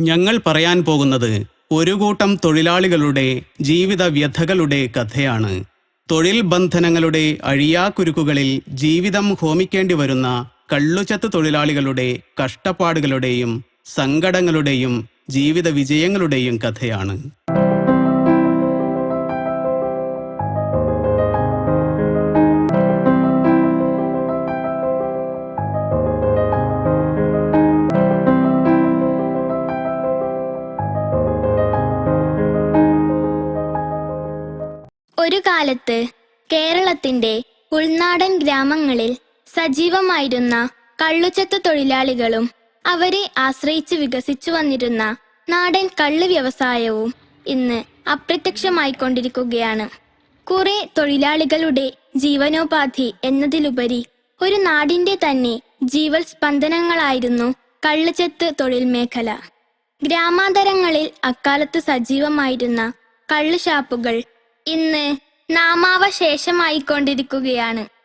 ഞങ്ങൾ പറയാൻ പോകുന്നത് ഒരു കൂട്ടം തൊഴിലാളികളുടെ ജീവിത വ്യഥകളുടെ കഥയാണ്. തൊഴിൽ ബന്ധനങ്ങളുടെ അഴിയാക്കുരുക്കുകളിൽ ജീവിതം ഹോമിക്കേണ്ടി വരുന്ന കള്ളുചത്ത് തൊഴിലാളികളുടെ കഷ്ടപ്പാടുകളുടെയും സങ്കടങ്ങളുടെയും ജീവിത വിജയങ്ങളുടെയും കഥയാണ്. കാലത്ത് കേരളത്തിന്റെ ഉൾനാടൻ ഗ്രാമങ്ങളിൽ സജീവമായിരുന്ന കള്ളുചത്ത തൊഴിലാളികളും അവരെ ആശ്രയിച്ച് വികസിച്ചു വന്നിരുന്ന നാടൻ കള്ള് വ്യവസായവും ഇന്ന് അപ്രത്യക്ഷമായിക്കൊണ്ടിരിക്കുകയാണ് കുറെ തൊഴിലാളികളുടെ ജീവനോപാധി എന്നതിലുപരി ഒരു നാടിന്റെ തന്നെ ജീവൽ സ്പന്ദനങ്ങളായിരുന്നു കള്ളുചെത്ത് തൊഴിൽ മേഖല. ഗ്രാമാന്തരങ്ങളിൽ അക്കാലത്ത് സജീവമായിരുന്ന കള്ള് ഷാപ്പുകൾ ഇന്ന് നാമാവശേഷമായിക്കൊണ്ടിരിക്കുകയാണ്.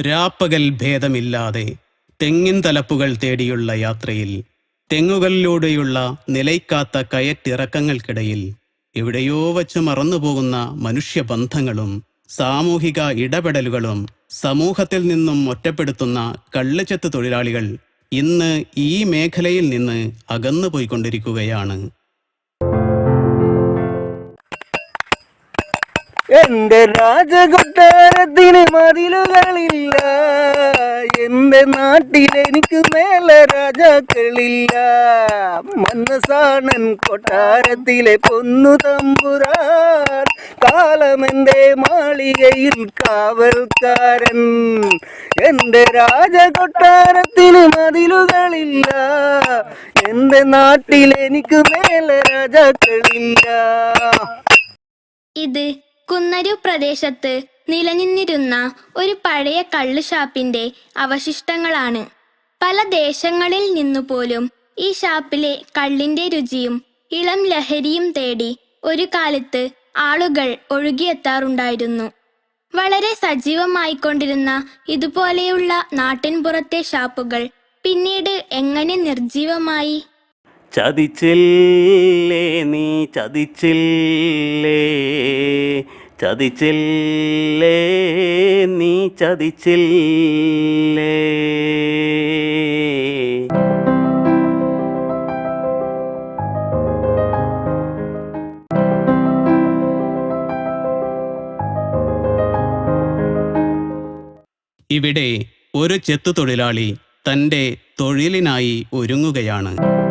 രാപ്പകൽ ഭേദമില്ലാതെ തെങ്ങിൻ തലപ്പുകൾ തേടിയുള്ള യാത്രയിൽ തെങ്ങുകളിലൂടെയുള്ള നിലയ്ക്കാത്ത കയറ്റിറക്കങ്ങൾക്കിടയിൽ എവിടെയോ വച്ച് മറന്നുപോകുന്ന മനുഷ്യബന്ധങ്ങളും സാമൂഹിക ഇടപെടലുകളും സമൂഹത്തിൽ നിന്നും ഒറ്റപ്പെടുത്തുന്ന കള്ളച്ചെത്ത് തൊഴിലാളികൾ ഇന്ന് ഈ മേഖലയിൽ നിന്ന് അകന്നു പോയിക്കൊണ്ടിരിക്കുകയാണ് എന്റെ രാജകൊട്ടാരത്തിന് മതിലുകളില്ല. എന്റെ നാട്ടിൽ എനിക്ക് മേലെ രാജാക്കളില്ല. മന്നസാണൻ കൊട്ടാരത്തിലെ പൊന്നു തമ്പുരാൻ. കാലമെന്റെ മാളികയിൽ കാവൽക്കാരൻ. എന്റെ രാജകൊട്ടാരത്തിന് മതിലുകളില്ല. എന്റെ നാട്ടിൽ എനിക്ക് മേലെ രാജാക്കളില്ല. ഇത് കുന്നരു പ്രദേശത്ത് നിലനിന്നിരുന്ന ഒരു പഴയ കള്ളുഷാപ്പിന്റെ അവശിഷ്ടങ്ങളാണ്. പല ദേശങ്ങളിൽ നിന്നുപോലും ഈ ഷാപ്പിലെ കള്ളിന്റെ രുചിയും ഇളം ലഹരിയും തേടി ഒരു കാലത്ത് ആളുകൾ ഒഴുകിയെത്താറുണ്ടായിരുന്നു. വളരെ സജീവമായിക്കൊണ്ടിരുന്ന ഇതുപോലെയുള്ള നാട്ടിൻപുറത്തെ ഷാപ്പുകൾ പിന്നീട് എങ്ങനെ നിർജീവമായി ചതിച്ചില്ലേ നീ ചതിച്ചില്ലേ? ചതിച്ചില്ലേ നീ ചതിച്ചില്ലേ? ഇവിടെ ഒരു ചെത്തു തൊഴിലാളി തന്റെ തൊഴിലിനായി ഒരുങ്ങുകയാണ്.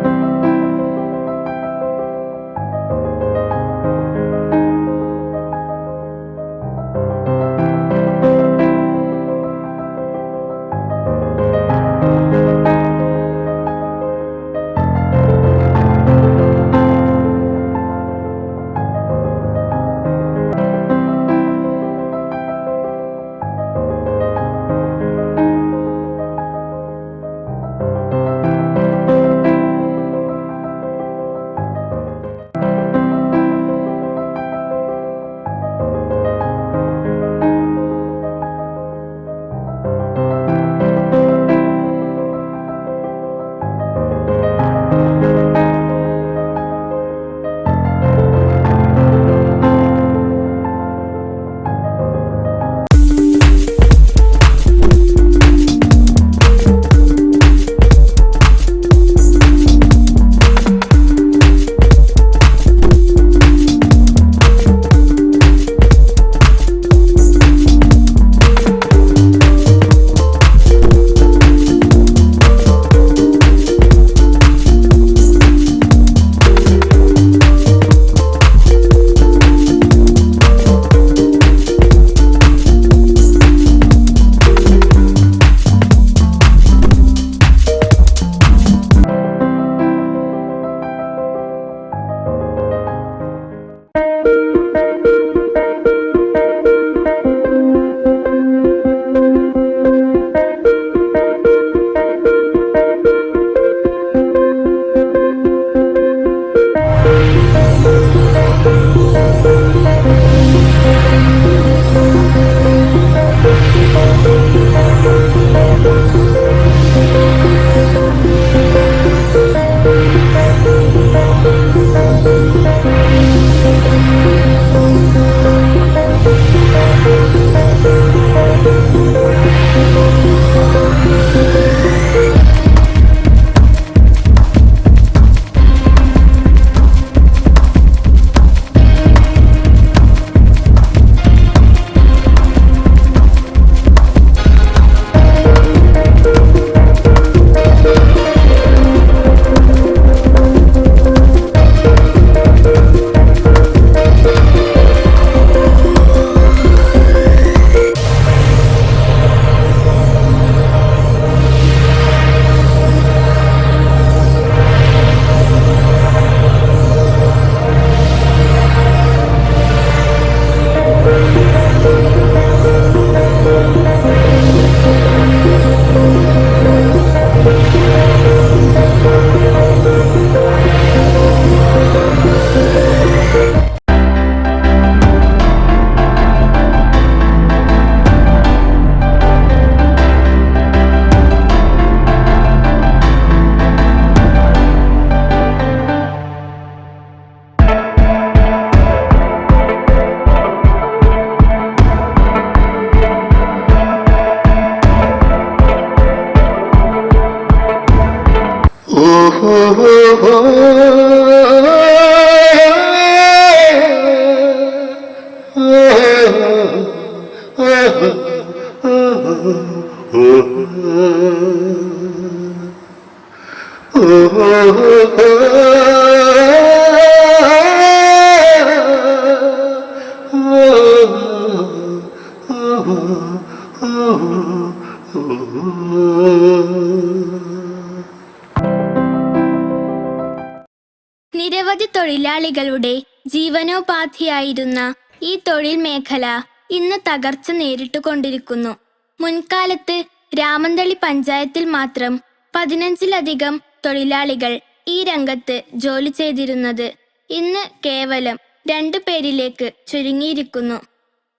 നിരവധി തൊഴിലാളികളുടെ ജീവനോപാധിയായിരുന്ന ഈ തൊഴിൽ മേഖല ഇന്ന് തകർച്ച നേരിട്ടുകൊണ്ടിരിക്കുന്നു. മുൻകാലത്ത് രാമന്തളി പഞ്ചായത്തിൽ മാത്രം പതിനഞ്ചിലധികം തൊഴിലാളികൾ ഈ രംഗത്ത് ജോലി ചെയ്തിരുന്നത് ഇന്ന് കേവലം രണ്ടു പേരിലേക്ക് ചുരുങ്ങിയിരിക്കുന്നു.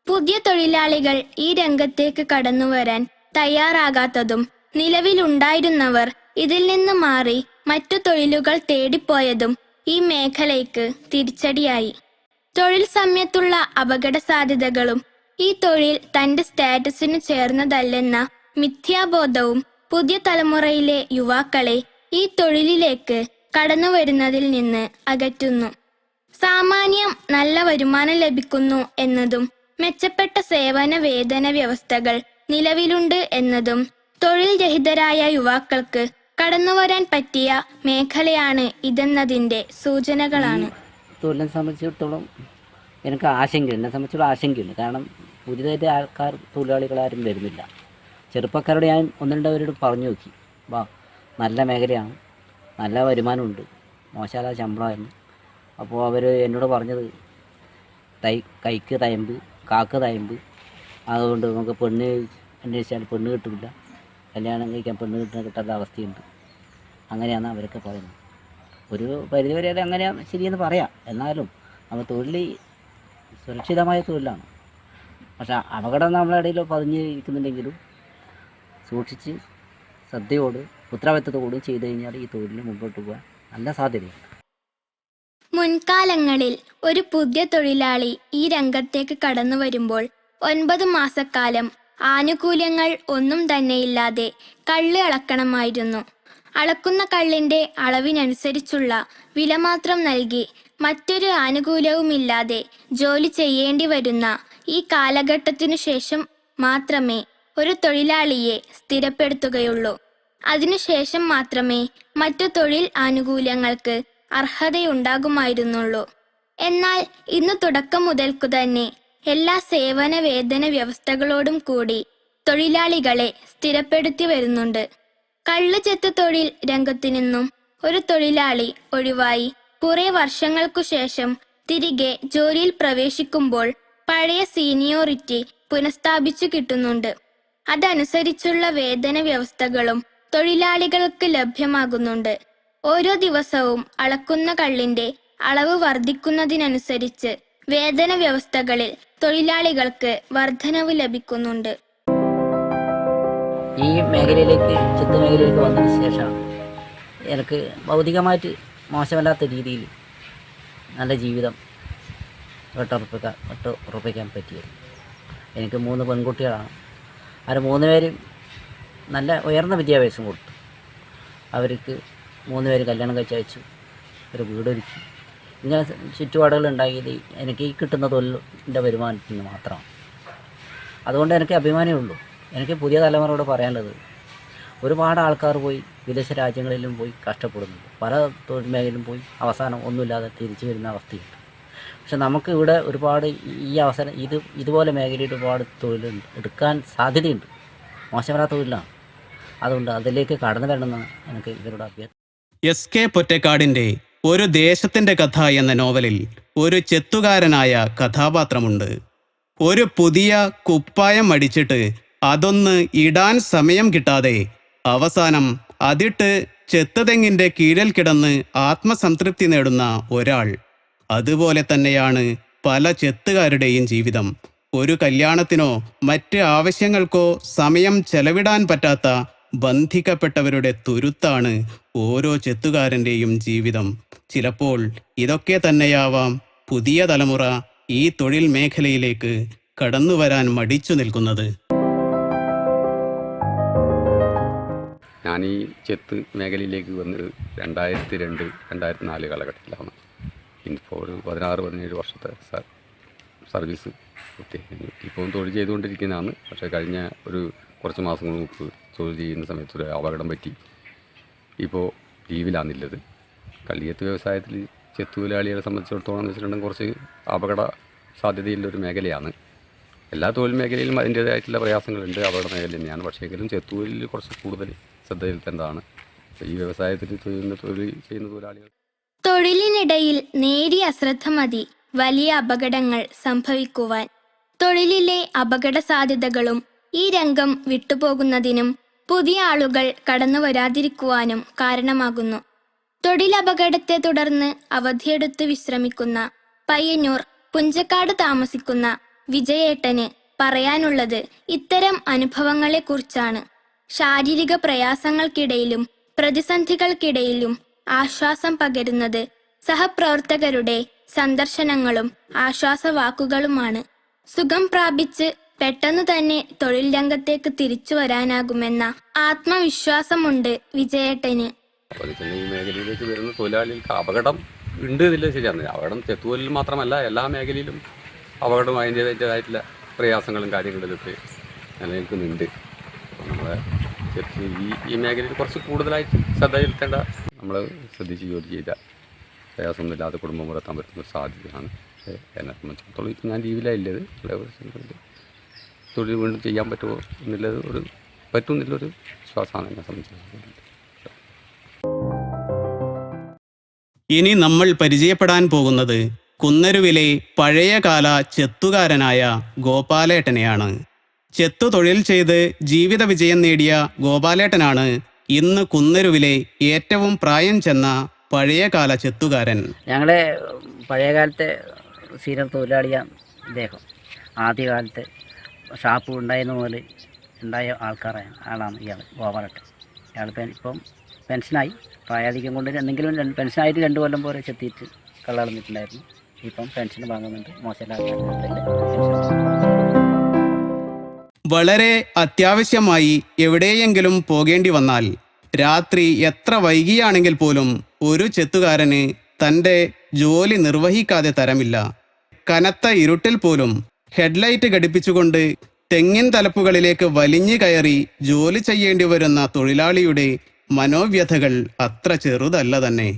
പുതിയ തൊഴിലാളികൾ ഈ രംഗത്തേക്ക് കടന്നുവരാൻ തയ്യാറാകാത്തതും നിലവിലുണ്ടായിരുന്നവർ ഇതിൽ നിന്ന് മാറി മറ്റു തൊഴിലുകൾ തേടിപ്പോയതും ഈ മേഖലയ്ക്ക് തിരിച്ചടിയായി. തൊഴിൽ സമയത്തുള്ള അപകട സാധ്യതകളും ഈ തൊഴിൽ തന്റെ സ്റ്റാറ്റസിന് ചേർന്നതല്ലെന്ന മിഥ്യാബോധവും പുതിയ തലമുറയിലെ യുവാക്കളെ ഈ തൊഴിലിലേക്ക് കടന്നു വരുന്നതിൽ നിന്ന് അകറ്റുന്നു. സാമാന്യം നല്ല വരുമാനം ലഭിക്കുന്നു എന്നതും മെച്ചപ്പെട്ട സേവന വേതന വ്യവസ്ഥകൾ നിലവിലുണ്ട് എന്നതും തൊഴിൽ രഹിതരായ യുവാക്കൾക്ക് കടന്നുവരാൻ പറ്റിയ മേഖലയാണ് ഇതെന്നതിന്റെ സൂചനകളാണ്. തൊഴിലിനെ സംബന്ധിച്ചിടത്തോളം എനിക്ക് ആശങ്കയുണ്ട്. എന്നെ സംബന്ധിച്ചുള്ള ആശങ്കയുണ്ട്. കാരണം പുതിയതായിട്ട് ആൾക്കാർ തൊഴിലാളികളാരും വരുന്നില്ല. ചെറുപ്പക്കാരോട് ഞാൻ ഒന്ന് രണ്ടുപേരോട് പറഞ്ഞു നോക്കി. വാ നല്ല മേഖലയാണ്. നല്ല വരുമാനമുണ്ട്. മോശമല്ല ശമ്പളമായിരുന്നു. അപ്പോൾ അവർ എന്നോട് പറഞ്ഞത് തൈ കൈക്ക് തയമ്പ് കാക്ക് തയമ്പ്. അതുകൊണ്ട് നമുക്ക് പെണ്ണ് അന്വേഷിച്ചാൽ പെണ്ണ് കിട്ടില്ല കല്യാണം കഴിക്കാൻ പെണ്ണ് കിട്ടുന്ന കിട്ടാത്ത അവസ്ഥയുണ്ട്. അങ്ങനെയാണ് അവരൊക്കെ പറയുന്നത്. ഒരു പരിധിവരെ അത് അങ്ങനെയാണ് ശരിയെന്ന് പറയാം. എന്നാലും നമ്മൾ തൊഴിൽ സുരക്ഷിതമായ തൊഴിലാണ്. പക്ഷെ അപകടം നമ്മളെ ഇടയിൽ പതിഞ്ഞ് ഇരിക്കുന്നുണ്ടെങ്കിലും സൂക്ഷിച്ച് ശ്രദ്ധയോട് ഉത്തരവാദിത്തത്തോടും ചെയ്തു കഴിഞ്ഞാൽ ഈ തൊഴിലിന് മുമ്പോട്ട് പോകാൻ നല്ല സാധ്യതയുണ്ട്. മുൻകാലങ്ങളിൽ ഒരു പുതിയ തൊഴിലാളി ഈ രംഗത്തേക്ക് കടന്നു വരുമ്പോൾ ഒൻപത് മാസക്കാലം ആനുകൂല്യങ്ങൾ ഒന്നും തന്നെയില്ലാതെ കള്ള് അളക്കണമായിരുന്നു. അളക്കുന്ന കള്ളിന്റെ അളവിനനുസരിച്ചുള്ള വില മാത്രം നൽകി മറ്റൊരു ആനുകൂല്യവുമില്ലാതെ ജോലി ചെയ്യേണ്ടി വരുന്ന ഈ കാലഘട്ടത്തിനു ശേഷം മാത്രമേ ഒരു തൊഴിലാളിയെ സ്ഥിരപ്പെടുത്തുകയുള്ളൂ. അതിനുശേഷം മാത്രമേ മറ്റു തൊഴിൽ ആനുകൂല്യങ്ങൾക്ക് അർഹതയുണ്ടാകുമായിരുന്നുള്ളൂ. എന്നാൽ ഇന്ന് തുടക്കം മുതൽക്കു തന്നെ എല്ലാ സേവന വേതന വ്യവസ്ഥകളോടും കൂടി തൊഴിലാളികളെ സ്ഥിരപ്പെടുത്തി വരുന്നുണ്ട്. കള്ളുചെത്ത് തൊഴിൽ രംഗത്തു നിന്നും ഒരു തൊഴിലാളി ഒഴിവായി കുറെ വർഷങ്ങൾക്കു ശേഷം തിരികെ ജോലിയിൽ പ്രവേശിക്കുമ്പോൾ പഴയ സീനിയോറിറ്റി പുനഃസ്ഥാപിച്ചു കിട്ടുന്നുണ്ട്. അതനുസരിച്ചുള്ള വേതന വ്യവസ്ഥകളും തൊഴിലാളികൾക്ക് ലഭ്യമാകുന്നുണ്ട്. ഓരോ ദിവസവും അളക്കുന്ന കള്ളിന്റെ അളവ് വർദ്ധിക്കുന്നതിനനുസരിച്ച് വേതന വ്യവസ്ഥകളിൽ തൊഴിലാളികൾക്ക് വർധനവ് ലഭിക്കുന്നുണ്ട്. ഈ മേഖലയിലേക്ക് ചിത്ത മേഖലയിലേക്ക് വന്നതിന് ശേഷം എനിക്ക് ഭൗതികമായിട്ട് മോശമല്ലാത്ത രീതിയിൽ നല്ല ജീവിതം വെട്ടുറപ്പിക്കാൻ വെട്ട് ഉറപ്പിക്കാൻ പറ്റിയത്. എനിക്ക് മൂന്ന് പെൺകുട്ടികളാണ്. അവർ മൂന്ന് പേരും നല്ല ഉയർന്ന വിദ്യാഭ്യാസം കൊടുത്തു. അവർക്ക് മൂന്ന് പേര് കല്യാണം കഴിച്ച് അയച്ചു. ഒരു വീടൊരുക്കി. ഇങ്ങനെ ചുറ്റുപാടുകൾ ഉണ്ടാക്കിയത് എനിക്ക് ഈ കിട്ടുന്ന തൊഴിലിന്റെ വരുമാനത്തിൽ നിന്ന് മാത്രമാണ്. അതുകൊണ്ട് എനിക്ക് അഭിമാനമേ ഉള്ളൂ. എനിക്ക് പുതിയ തലമുറയോട് പറയാനുള്ളത് ഒരുപാട് ആൾക്കാർ പോയി വിദേശ രാജ്യങ്ങളിലും പോയി കഷ്ടപ്പെടുന്നുണ്ട് പല തൊഴിൽ മേഖലയിലും പോയി അവസാനം ഒന്നുമില്ലാതെ തിരിച്ചു വരുന്ന അവസ്ഥയുണ്ട്. പക്ഷെ നമുക്ക് ഇവിടെ ഒരുപാട് ഈ അവസരം ഇത് ഇതുപോലെ മേഖലയിൽ ഒരുപാട് തൊഴിലുണ്ട് എടുക്കാൻ സാധ്യതയുണ്ട്. മോശമല്ലാത്ത തൊഴിലാണ്. അതുകൊണ്ട് അതിലേക്ക് കടന്നു വരണമെന്നാണ് എനിക്ക് ഇവരോട് അഭ്യർത്ഥന എസ് കെ പൊറ്റക്കാടിന്റെ ഒരു ദേശത്തിന്റെ കഥ എന്ന നോവലിൽ ഒരു ചെത്തുകാരനായ കഥാപാത്രമുണ്ട്. ഒരു പുതിയ കുപ്പായം അടിച്ചിട്ട് അതൊന്ന് ഇടാൻ സമയം കിട്ടാതെ അവസാനം അതിട്ട് ചെത്തതെങ്ങിന്റെ കീഴിൽ കിടന്ന് ആത്മസംതൃപ്തി നേടുന്ന ഒരാൾ. അതുപോലെ തന്നെയാണ് പല ചെത്തുകാരുടെയും ജീവിതം. ഒരു കല്യാണത്തിനോ മറ്റ് ആവശ്യങ്ങൾക്കോ സമയം ചെലവിടാൻ പറ്റാത്ത ബന്ധിക്കപ്പെട്ടവരുടെ തുരുത്താണ് ഓരോ ചെത്തുകാരന്റെയും ജീവിതം. ചിലപ്പോൾ ഇതൊക്കെ തന്നെയാവാം പുതിയ തലമുറ ഈ തൊഴിൽ മേഖലയിലേക്ക് കടന്നു വരാൻ മടിച്ചു നിൽക്കുന്നത്. ഞാൻ ഈ ചെത്ത് മേഖലയിലേക്ക് വന്നത് രണ്ടായിരത്തി രണ്ട് രണ്ടായിരത്തി നാല് കാലഘട്ടത്തിലാണ്. ഇപ്പോൾ ഒരു പതിനാറ് പതിനേഴ് വർഷത്തെ സർവീസ് ഇപ്പോൾ ഇപ്പം തൊഴിൽ ചെയ്തുകൊണ്ടിരിക്കുന്നതാണ്. പക്ഷേ കഴിഞ്ഞ ഒരു കുറച്ച് മാസങ്ങൾ മുമ്പ് തൊഴിൽ ചെയ്യുന്ന സമയത്ത് ഒരു അപകടം പറ്റി. ഇപ്പോൾ ലീവിലാണുള്ളത് കള്ളിയത്ത് വ്യവസായത്തിൽ ചെത്തുതൊഴിലാളികളെ സംബന്ധിച്ചിടത്തോളം എന്ന് വെച്ചിട്ടുണ്ടെങ്കിൽ കുറച്ച് അപകട സാധ്യതയുള്ള ഒരു മേഖലയാണ്. എല്ലാ തൊഴിൽ മേഖലയിലും അതിന്റേതായിട്ടുള്ള പ്രയാസങ്ങളുണ്ട്. അപകട മേഖല തന്നെയാണ്. പക്ഷേ എങ്കിലും ചെത്തുതൊഴിലിൽ കുറച്ച് കൂടുതൽ ശ്രദ്ധ ചെലുത്തേണ്ടതാണ്. ഈ വ്യവസായത്തിൽ ചെയ്യുന്ന തൊഴിൽ ചെയ്യുന്ന തൊഴിലാളികൾ തൊഴിലിനിടയിൽ നേരിയ അശ്രദ്ധ മതി. വലിയ അപകടങ്ങൾ സംഭവിക്കുവാൻ. തൊഴിലിലെ അപകട സാധ്യതകളും ഈ രംഗം വിട്ടുപോകുന്നതിനും പുതിയ ആളുകൾ കടന്നു വരാതിരിക്കുവാനും കാരണമാകുന്നു. തൊഴിലപകടത്തെ തുടർന്ന് അവധിയെടുത്ത് വിശ്രമിക്കുന്ന പയ്യന്നൂർ പുഞ്ചക്കാട് താമസിക്കുന്ന വിജയേട്ടന് പറയാനുള്ളത് ഇത്തരം അനുഭവങ്ങളെക്കുറിച്ചാണ്. ശാരീരിക പ്രയാസങ്ങൾക്കിടയിലും പ്രതിസന്ധികൾക്കിടയിലും ആശ്വാസം പകരുന്നത് സഹപ്രവർത്തകരുടെ സന്ദർശനങ്ങളും ആശ്വാസവാക്കുകളുമാണ്. സുഖം പ്രാപിച്ച് പെട്ടെന്ന് തന്നെ തൊഴിൽ രംഗത്തേക്ക് തിരിച്ചു വരാനാകുമെന്ന ആത്മവിശ്വാസമുണ്ട് വിജയേട്ടന്. ഈ മേഖലയിലേക്ക് വരുന്ന തൊഴിലാളികൾക്ക് അപകടം ഉണ്ട് ഇതില്ല ശരിയാണ് അപകടം തെത്തുവലിൽ മാത്രമല്ല എല്ലാ മേഖലയിലും അപകടം അതിന്റേതായിട്ടുള്ള പ്രയാസങ്ങളും കാര്യങ്ങളിലൊക്കെ നിലനിൽക്കുന്നുണ്ട്. നമ്മളെ ഈ ഈ മേഖലയിൽ കുറച്ച് കൂടുതലായിട്ട് ശ്രദ്ധ ചെലുത്തേണ്ട നമ്മൾ ശ്രദ്ധിച്ച് ജോലി ചെയ്ത പ്രയാസമൊന്നുമില്ലാതെ കുടുംബം പുലർത്താൻ പറ്റുന്ന സാധ്യതയാണ്. എന്നെ സംബന്ധിച്ചിടത്തോളം ഞാൻ ലീവിലായില്ലത് തൊഴിൽ വീണ്ടും ചെയ്യാൻ പറ്റുമോ എന്നുള്ളത് ഒരു പറ്റുമെന്നുള്ളൊരു വിശ്വാസമാണ് എന്നെ സംബന്ധിച്ചിടത്തോളം ഇനി നമ്മൾ പരിചയപ്പെടാൻ പോകുന്നത് കുന്നരുവിലെ പഴയകാല ചെത്തുകാരനായ ഗോപാലേട്ടനെയാണ്. ചെത്തു തൊഴിൽ ചെയ്ത് ജീവിത വിജയം നേടിയ ഗോപാലേട്ടനാണ് ഇന്ന് കുന്നരുവിലെ ഏറ്റവും പ്രായം ചെന്ന പഴയകാല ചെത്തുകാരൻ. ഞങ്ങളുടെ പഴയകാലത്തെ സ്ഥിരം തൊഴിലാളിയാണ് ഇദ്ദേഹം. ആദ്യകാലത്ത് ഷാപ്പ് ഉണ്ടായിരുന്ന മുതൽ ഉണ്ടായ ആൾക്കാരാണ് ആളാണ് ഇയാൾ ഗോപാലട്ടൻ ഇയാൾ ഇപ്പം പെൻഷനായി. പ്രായാധിക്യം കൊണ്ട് എന്തെങ്കിലും പെൻഷനായിട്ട് രണ്ട് കൊല്ലം പോലെ ചെത്തിയിട്ട് കള്ളളന്നിട്ടുണ്ടായിരുന്നു. ഇപ്പം പെൻഷൻ വാങ്ങുന്നുണ്ട്. മോശമില്ലാത്ത വളരെ അത്യാവശ്യമായി എവിടെയെങ്കിലും പോകേണ്ടി വന്നാൽ രാത്രി എത്ര വൈകിയാണെങ്കിൽ പോലും ഒരു ചെത്തുകാരന് തന്റെ ജോലി നിർവഹിക്കാതെ തരമില്ല. കനത്ത ഇരുട്ടിൽ പോലും ഹെഡ്ലൈറ്റ് ഘടിപ്പിച്ചുകൊണ്ട് തെങ്ങിൻ തലപ്പുകളിലേക്ക് വലിഞ്ഞു കയറി ജോലി ചെയ്യേണ്ടി വരുന്ന തൊഴിലാളിയുടെ മനോവ്യഥകൾ അത്ര ചെറുതല്ല തന്നെ.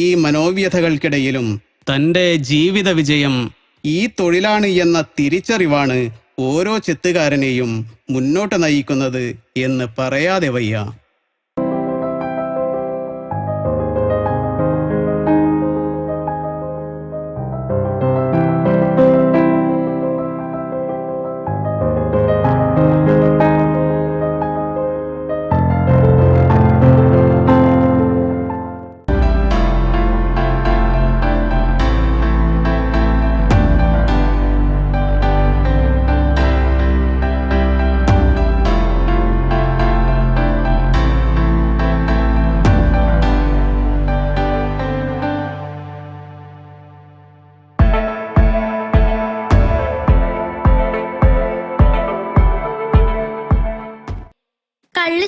ഈ മനോവ്യഥകൾക്കിടയിലും തന്റെ ജീവിത വിജയം ഈ തൊഴിലാണ് എന്ന തിരിച്ചറിവാണ് ഓരോ ചെത്തുകാരനെയും മുന്നോട്ട് നയിക്കുന്നത് എന്ന് പറയാതെ വയ്യ.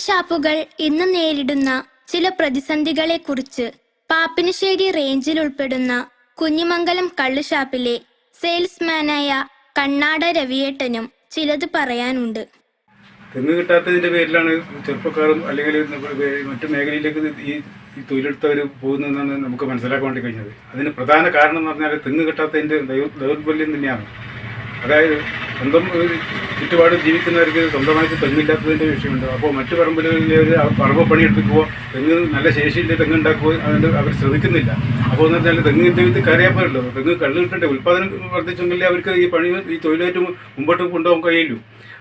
ഷാപ്പുകൾ ഇന്ന് നേരിടുന്ന ചില പ്രതിസന്ധികളെ കുറിച്ച് പാപ്പിനിശ്ശേരി റേഞ്ചിൽ ഉൾപ്പെടുന്ന കുഞ്ഞിമംഗലം കള്ളു ഷാപ്പിലെ സെയിൽസ്മാനായ കണ്ണാട രവിയേട്ടനും ചിലത് പറയാനുണ്ട്. തെങ്ങ് കിട്ടാത്തതിന്റെ പേരിലാണ് ചെറുപ്പക്കാരും അല്ലെങ്കിൽ മറ്റു മേഖലയിലേക്ക് ഈ ഈ തൊഴിലെടുത്തവർ പോകുന്നതെന്നാണ് നമുക്ക് മനസ്സിലാക്കാൻ വേണ്ടി കഴിഞ്ഞത്. അതിന് പ്രധാന കാരണം എന്ന് പറഞ്ഞാൽ തെങ്ങ് കിട്ടാത്തതിന്റെ ദൗർബല്യം തന്നെയാണ്. അതായത് സ്വന്തം ചുറ്റുപാട് ജീവിക്കുന്നവർക്ക് സ്വന്തമായിട്ട് തെങ്ങില്ലാത്തതിന്റെ വിഷയമുണ്ട്. അപ്പോൾ മറ്റു പറമ്പുകളിൽ ഒരു പറമ്പ് പണിയെടുക്കുമ്പോൾ തെങ്ങ് നല്ല ശേഷിയില്ല തെങ്ങ് ഉണ്ടാക്കുക അതുകൊണ്ട് അവർ ശ്രമിക്കുന്നില്ല അപ്പോൾ എന്ന് പറഞ്ഞാൽ തെങ്ങിന്റെ വിത്ത് കരയാൻ പോരല്ലോ. തെങ്ങ് കള്ളു കിട്ടണ്ടേ? ഉൽപ്പാദനം വർദ്ധിച്ചെങ്കിലേ അവർക്ക് ഈ പണി ഈ തൊഴിലായിട്ട് മുമ്പോട്ട് കൊണ്ടുപോകാൻ കഴിയുള്ളൂ.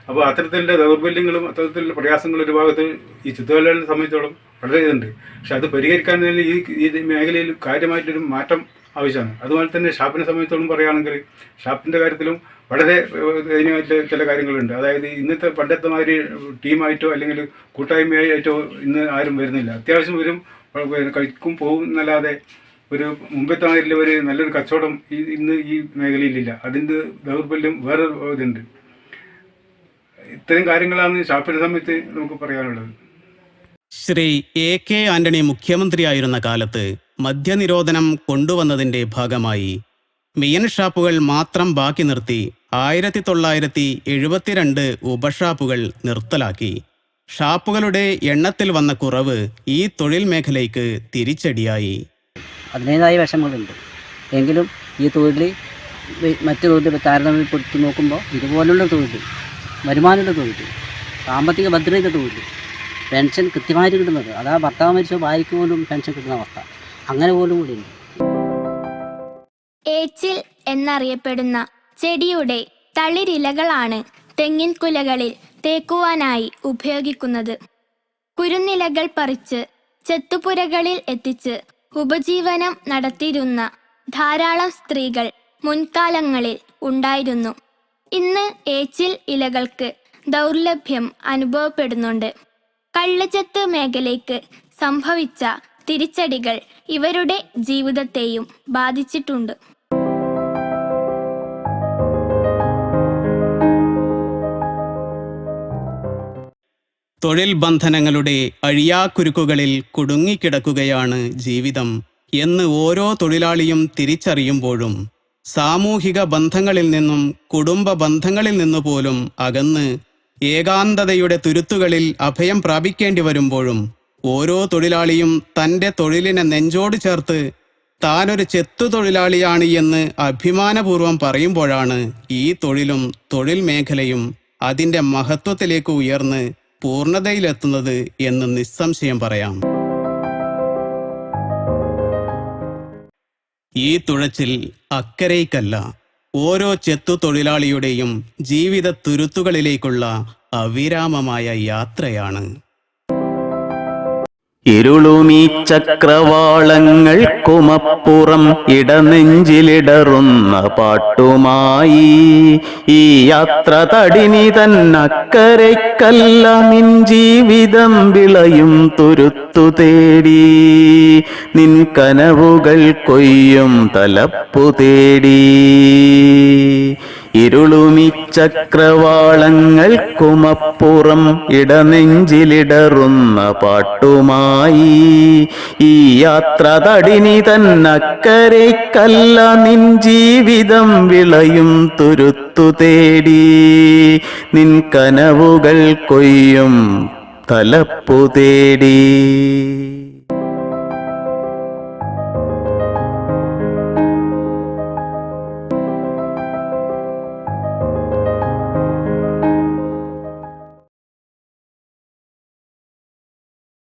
അപ്പോൾ അത്തരത്തിലുള്ള ദൗർബല്യങ്ങളും അത്തരത്തിലുള്ള പ്രയാസങ്ങളും ഒരു ഭാഗത്ത് ഈ ചിത്രകലകളെ സംബന്ധിച്ചോളം വളരെ ഇതുണ്ട്. പക്ഷെ അത് പരിഹരിക്കാൻ തന്നെ ഈ ഈ മേഖലയിൽ കാര്യമായിട്ടൊരു മാറ്റം ആവശ്യമാണ്. അതുപോലെ തന്നെ ഷാപ്പിനെ സംബന്ധിച്ചോളം പറയുകയാണെങ്കിൽ ഷാപ്പിന്റെ കാര്യത്തിലും വളരെ അതിന് ചില കാര്യങ്ങളുണ്ട്. അതായത് ഇന്നത്തെ പണ്ടത്തെ മാതിരി ടീമായിട്ടോ അല്ലെങ്കിൽ കൂട്ടായ്മയായിട്ടോ ഇന്ന് ആരും വരുന്നില്ല. അത്യാവശ്യം വരും കഴിക്കും പോകും എന്നല്ലാതെ ഒരു മുമ്പത്തെ മാതിരി ഒരു നല്ലൊരു കച്ചവടം ഇന്ന് ഈ മേഖലയിലില്ല. അതിന്റെ ദൗർബല്യം വേറെ ഇതുണ്ട്. ഇത്തരം കാര്യങ്ങളാണ് ഷാപ്പിന്റെ സമയത്ത് നമുക്ക് പറയാനുള്ളത്. ശ്രീ എ കെ ആന്റണി മുഖ്യമന്ത്രിയായിരുന്ന കാലത്ത് മദ്യനിരോധനം കൊണ്ടുവന്നതിന്റെ ഭാഗമായി മിയൻ ഷാപ്പുകൾ മാത്രം ബാക്കി നിർത്തി ആയിരത്തി തൊള്ളായിരത്തി എഴുപത്തിരണ്ട് ഉപഷാപ്പുകൾ നിർത്തലാക്കി. ഷാപ്പുകളുടെ എണ്ണത്തിൽ വന്ന കുറവ് ഈ തൊഴിൽ മേഖലയ്ക്ക് തിരിച്ചടിയായി. അതിന്റെതായ വിഷമങ്ങളുണ്ട്. എങ്കിലും ഈ തൊഴിൽ മറ്റു തൊഴിൽ താരതമ്യപ്പെടുത്തി നോക്കുമ്പോൾ ഇതുപോലുള്ള തൊഴിൽ വരുമാനമുള്ള തൊഴിൽ സാമ്പത്തിക ഭദ്രത തൊഴിൽ പെൻഷൻ കൃത്യമായിട്ട് കിട്ടുന്നത് അതാ ഭർത്താവ് മരിച്ചോ ഭാര്യയ്ക്ക് പോലും പെൻഷൻ കിട്ടുന്ന അവസ്ഥ. അങ്ങനെ പോലും കൂടിയുണ്ട് ഏച്ചിൽ എന്നറിയപ്പെടുന്ന ചെടിയുടെ തളിരിലകളാണ് തെങ്ങിൻ കുലകളിൽ തേക്കുവാനായി ഉപയോഗിക്കുന്നത്. കുരുന്നിലകൾ പറിച്ച് ചെത്തുപുരകളിൽ എത്തിച്ച് ഉപജീവനം നടത്തിയിരുന്ന ധാരാളം സ്ത്രീകൾ മുൻകാലങ്ങളിൽ ഉണ്ടായിരുന്നു. ഇന്ന് ഏച്ചിൽ ഇലകൾക്ക് ദൗർലഭ്യം അനുഭവപ്പെടുന്നുണ്ട്. കള്ളുചെത്ത് മേഖലയ്ക്ക് സംഭവിച്ച തിരിച്ചടികൾ ഇവരുടെ ജീവിതത്തെയും ബാധിച്ചിട്ടുണ്ട്. തൊഴിൽ ബന്ധനങ്ങളുടെ അഴിയാക്കുരുക്കുകളിൽ കുടുങ്ങിക്കിടക്കുകയാണ് ജീവിതം എന്ന് ഓരോ തൊഴിലാളിയും തിരിച്ചറിയുമ്പോഴും സാമൂഹിക ബന്ധങ്ങളിൽ നിന്നും കുടുംബ ബന്ധങ്ങളിൽ നിന്നു പോലും അകന്ന് ഏകാന്തതയുടെ തുരുത്തുകളിൽ അഭയം പ്രാപിക്കേണ്ടി വരുമ്പോഴും ഓരോ തൊഴിലാളിയും തന്റെ തൊഴിലിനെ നെഞ്ചോട് ചേർത്ത് താനൊരു ചെത്തു തൊഴിലാളിയാണ് എന്ന് അഭിമാനപൂർവം പറയുമ്പോഴാണ് ഈ തൊഴിലും തൊഴിൽ മേഖലയും അതിന്റെ മഹത്വത്തിലേക്ക് ഉയർന്ന് പൂർണതയിലെത്തുന്നത് എന്ന് നിസ്സംശയം പറയാം. ഈ തുഴച്ചിൽ അക്കരയ്ക്കല്ല. ഓരോ ചെത്തു തൊഴിലാളിയുടെയും ജീവിത തുരുത്തുകളിലേക്കുള്ള അവിരാമമായ യാത്രയാണ്. ഇരുളുമീ ചക്രവാളങ്ങൾക്കുമപ്പുറം ഇടനെഞ്ചിലിടറുന്ന പാട്ടുമായി ഈ യാത്ര തടിനി തന്നക്കരയ്ക്കല്ല നിൻ ജീവിതം വിളയും തുരുത്തു തേടി. നിൻ കനവുകൾ കൊയ്യും തലപ്പു തേടി. ഇരുളുമി കുമപ്പുറം ഇടനെഞ്ചിലിടറുന്ന പാട്ടുമായി ഈ യാത്ര തടിനി തന്നക്കരയ്ക്കല്ല നിൻ ജീവിതം വിളയും തുരുത്തു തേടി. നിൻ കനവുകൾ കൊയ്യും തലപ്പു തേടി.